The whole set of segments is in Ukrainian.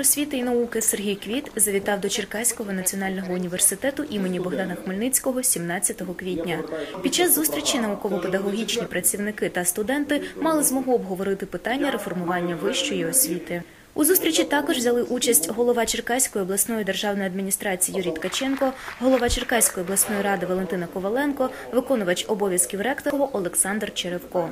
освіти і науки Сергій Квіт завітав до Черкаського національного університету імені Богдана Хмельницького 17 квітня. Під час зустрічі науково-педагогічні працівники та студенти мали змогу обговорити питання реформування вищої освіти. У зустрічі також взяли участь голова Черкаської обласної державної адміністрації Юрій Ткаченко, голова Черкаської обласної ради Валентина Коваленко, виконувач обов'язків ректора Олександр Черевко.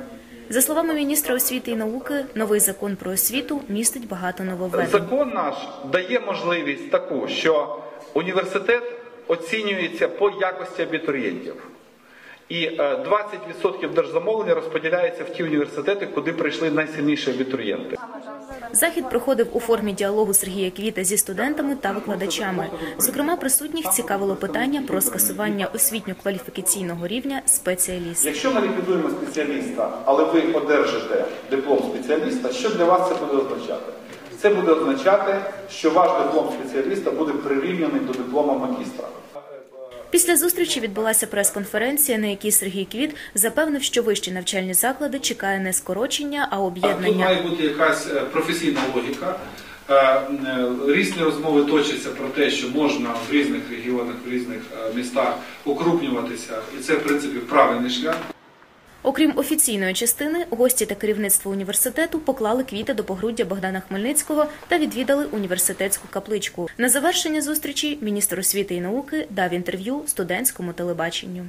За словами міністра освіти і науки, новий закон про освіту містить багато нововведень. Закон наш дає можливість таку, що університет оцінюється по якості абітурієнтів. І е, 20% держзамовлення розподіляється в ті університети, куди прийшли найсильніші абітурієнти. Захід проходив у формі діалогу Сергія Квіта зі студентами та викладачами. Зокрема, присутніх цікавило питання про скасування освітньо-кваліфікаційного рівня спеціаліст. Якщо ми ліквідуємо спеціаліста, але ви одержите диплом спеціаліста, що для вас це буде означати? Це буде означати, що ваш диплом спеціаліста буде прирівняний до диплома магістра. Після зустрічі відбулася прес-конференція, на якій Сергій Квіт запевнив, що вищі навчальні заклади чекає не скорочення, а Тут об'єднання. має бути якась е, професійна логіка. Е, е, Різні розмови точаться про те, що можна в різних регіонах, в різних містах укрупнюватися, і це в принципі правильний шлях. Окрім офіційної частини, гості та керівництво університету поклали квіти до погруддя Богдана Хмельницького та відвідали університетську капличку. На завершення зустрічі міністр освіти і науки дав інтерв'ю студентському телебаченню.